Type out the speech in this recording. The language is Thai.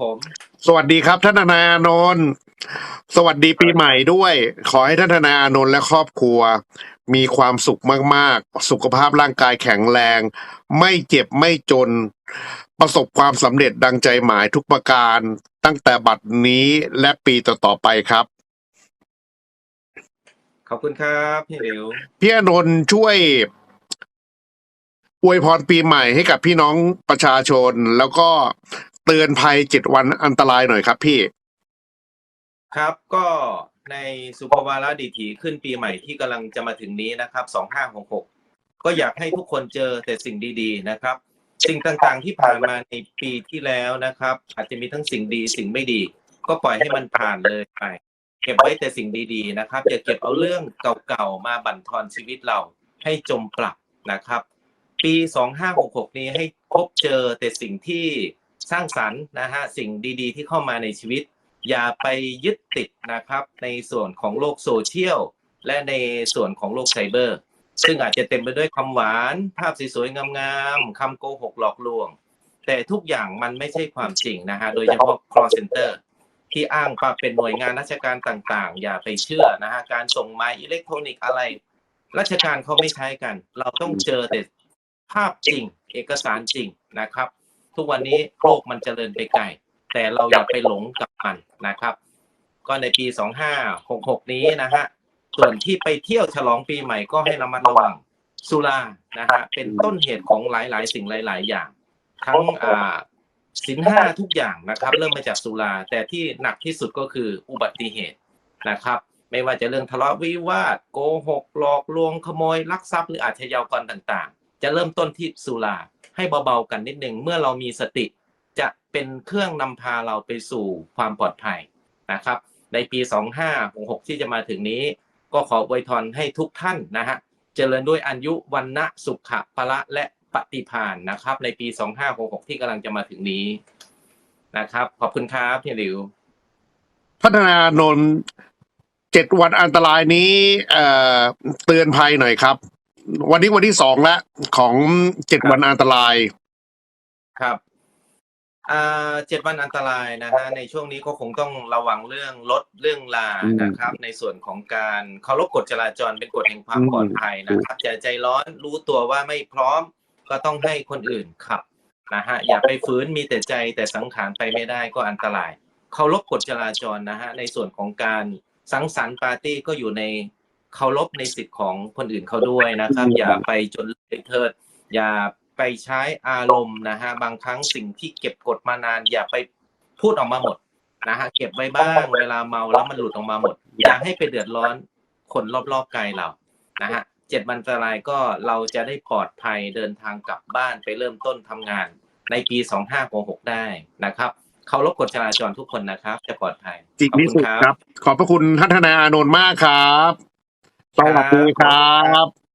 ผม สวัสดีครับท่านทนายอานนท์สวัสดีปีใหม่ด้วย ขอให้ท่านทนายอานนท์และครอบครัว มีความสุขมากๆ สุขภาพร่างกายแข็งแรง ไม่เจ็บไม่จน ประสบความสำเร็จดังใจหมายทุกประการ ตั้งแต่บัดนี้และปีต่อๆไปครับ ขอบคุณครับพี่หลิวพี่อานนท์ช่วย อวยพรปีใหม่ให้กับพี่น้องประชาชน แล้วก็ เตือนภัยเจ็ดวันอันตรายหน่อยครับพี่ ครับก็ในสุภวาระดิถีขึ้นปีใหม่ที่กำลังจะมาถึงนี้นะครับสองห้าหกหกก็อยากให้ทุกคนเจอแต่สิ่งดีๆนะครับ สิ่งต่างๆที่ผ่านมาในปีที่แล้วนะครับ อาจจะมีทั้งสิ่งดีสิ่งไม่ดี ก็ปล่อยให้มันผ่านเลยไปเก็บไว้แต่สิ่งดีๆนะครับอย่าเก็บเอาเรื่องเก่าๆมาบั่นทอนชีวิตเราให้จมปลักนะครับ ปี 2566 นี้ให้พบเจอแต่สิ่งที่ สร้างสรรค์นะฮะสิ่งดีๆ ที่เข้ามาในชีวิต อย่าไปยึดติดนะครับ ในส่วนของโลกโซเชียลและในส่วนของโลกไซเบอร์ ซึ่งอาจจะเต็มไปด้วยคำหวาน ภาพสวยๆงามๆคำโกหกหลอกลวง แต่ทุกอย่างมันไม่ใช่ความจริงนะฮะโดยเฉพาะ call center ที่อ้างว่าเป็นหน่วยงานราชการต่างๆ อย่าไปเชื่อนะฮะการส่งไม้อิเล็กทรอนิกส์อะไร ราชการเขาไม่ใช้กัน เราต้องเจอแต่ภาพจริง เอกสารจริงนะครับ ทุกวันนี้โลกมันเจริญไปไกลแต่เราอย่าไปหลงกับมันนะครับ ก็ในปี 2566 นี้นะฮะส่วนที่ไปเที่ยวฉลองปีใหม่ก็ให้ระมัดระวังสุรานะฮะเป็นต้นเหตุของหลาย ๆ สิ่งหลาย ๆ อย่าง ทั้งอ่าสินห้าทุกอย่างนะครับ เริ่มมาจากสุรา แต่ที่หนักที่สุดก็คืออุบัติเหตุนะครับ ไม่ว่าจะเรื่องทะเลาะวิวาท โกหกหลอกลวงขโมยลักทรัพย์หรืออาชญากรต่างๆ จะเริ่มต้นที่สุราให้เบาๆกันนิดหนึ่งเมื่อเรามีสติจะเป็นเครื่องนำพาเราไปสู่ความปลอดภัยนะครับ ในปี 2566 ที่จะมาถึงนี้ ก็ขออวยพรให้ทุกท่านนะฮะเจริญด้วยอายุวันนะสุขะพละและปฏิภาณนะครับ ในปี 2566 ที่กำลังจะมาถึงนี้นะครับ ขอบคุณครับพี่หลิว พัฒนานนเจ็ดวันอันตรายนี้เอ่อเตือนภัยหน่อยครับ วันนี้วันที่สองแล้วของเจ็ดวันอันตราย ครับอ่าเจ็ดวันอันตรายนะฮะในช่วงนี้ก็คงต้องระวังเรื่องรถเรื่องลาอืมนะครับ ในส่วนของการเคารพกฎจราจรเป็นกฎแห่งความอืมปลอดภัยนะครับอย่าใจร้อนรู้ตัวว่าไม่พร้อมก็ต้องให้คนอื่นขับนะฮะอย่าไปฝืนมีแต่ใจแต่สังขารไปไม่ได้ก็อันตรายเคารพกฎจราจรนะฮะในส่วนของการสังสรรค์ปาร์ตี้ก็อยู่ใน เคารพในสิทธิ์ของคนอื่นเขาด้วยนะครับ อย่าไปจนเลยเถิด อย่าไปใช้อารมณ์นะฮะบางครั้งสิ่งที่เก็บกดมานาน อย่าไปพูดออกมาหมดนะฮะเก็บไว้บ้างเวลาเมาแล้วมันหลุดออกมาหมด อย่าให้ไปเดือดร้อนคนรอบๆกายเรานะฮะเจ็ดวันอันตรายก็เราจะได้ปลอดภัยเดินทางกลับบ้านไปเริ่มต้นทำงาน ในปีสองห้าหกได้นะครับเคารพกฎจราจรทุกคนนะครับ จะปลอดภัยจริงขอบที่คุณสุดครับครับ ขอบพระคุณท่านทนายอานนท์มากครับ สวัสดีครับ